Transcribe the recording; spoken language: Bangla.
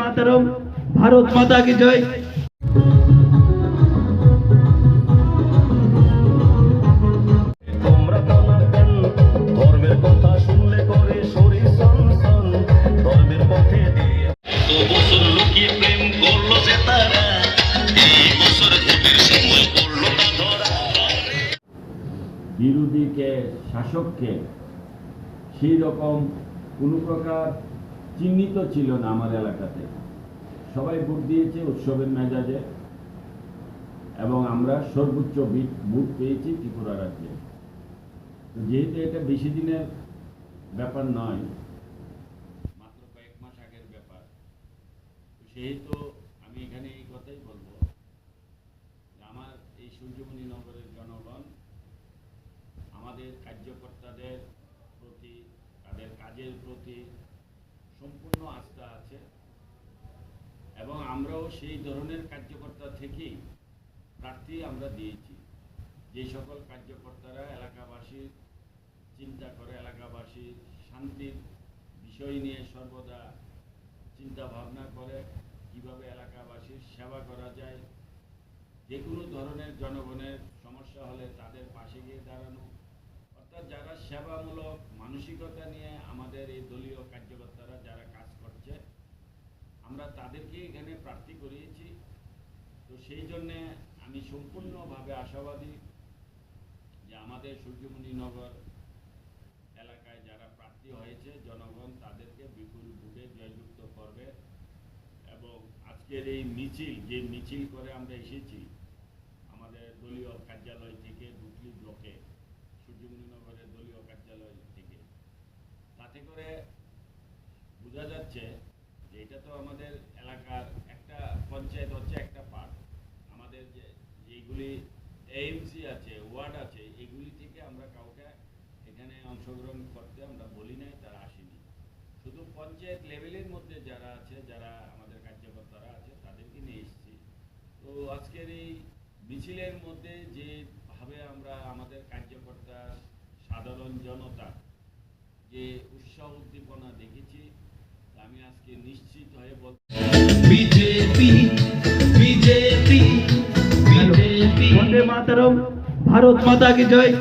মাতারম ভারত মাতা কি জয়? তোমরা টানাটান ধর্মের কথা শুনলে করে শরীর সনসন ধর্মের পথে দিয়ে। তো বছর লুকিয়ে প্রেম করল যে তারা এই বছর ভোটের সময় করল না ধরা। বিরোধীকে শাসককে সেই রকম কোনো প্রকার চিহ্নিত ছিল না আমার এলাকাতে। সবাই ভোট দিয়েছে উৎসবের মেজাজে এবং আমরা সর্বোচ্চ ভোট পেয়েছি ত্রিপুরা রাজ্যে। যেহেতু এটা বেশি দিনের ব্যাপার নয়, মাত্র কয়েক মাস আগের ব্যাপার সেহেতু আমি এখানে এই কথাই বলব আমার এই সূর্যমণি নগরের জনগণ, আমাদের কার্যকর্তাদের প্রতি, তাদের কাজের প্রতি সম্পূর্ণ আস্থা আছে। এবং আমরাও সেই ধরনের কার্যকর্তা থেকেই প্রার্থী আমরা দিয়েছি। যে সকল কার্যকর্তারা এলাকাবাসীর চিন্তা করে এলাকাবাসীর শান্তির বিষয় নিয়ে সর্বদা চিন্তা ভাবনা করে কীভাবে এলাকাবাসীর সেবা করা যায়। যে কোনো ধরনের জনগণের সমস্যা হলে তাদের পাশে গিয়ে দাঁড়ানো। অর্থাৎ যারা সেবামূলক মানসিকতা নিয়ে আমাদের এই দলীয় করছে আমরা তাদেরকে এখানে প্রার্থী করিয়েছি। তো সেই জন্যে আমি সম্পূর্ণভাবে আশাবাদী যে আমাদের সূর্যমণি নগর এলাকায় যারা প্রার্থী হয়েছে, জনগণ তাদেরকে বিপুল ভোটে জয়যুক্ত করবে এবং আজকের এই মিছিল, যে মিছিল করে আমরা এসেছি, আমাদের দলীয় কার্যালয় থেকে ডুকলি ব্লকে সূর্যমণিনগরের দলীয় কার্যালয় থেকে। তাতে করে বোঝা যাচ্ছে এটা তো আমাদের এলাকার একটা পঞ্চায়েত হচ্ছে একটা পার্ট আমাদের যে যেগুলি এএমসি আছে, ওয়ার্ড আছে, এগুলি থেকে আমরা কাউকে এখানে অংশগ্রহণ করতে আমরা বলি নাই, তারা আসেনি। শুধু পঞ্চায়েত লেভেলের মধ্যে যারা আছে, যারা আমাদের কার্যকর্তারা আছে, তাদেরকে নিয়ে এসেছি। তো আজকের এই মিছিলের মধ্যে যেভাবে আমরা আমাদের কার্যকর্তা সাধারণ জনতা যে উৎসাহ উদ্দীপনা দেখেছি আজকে নিশ্চিত হয়ে BJP BJP BJP. Vande Mataram Bharat Mata কি জয়।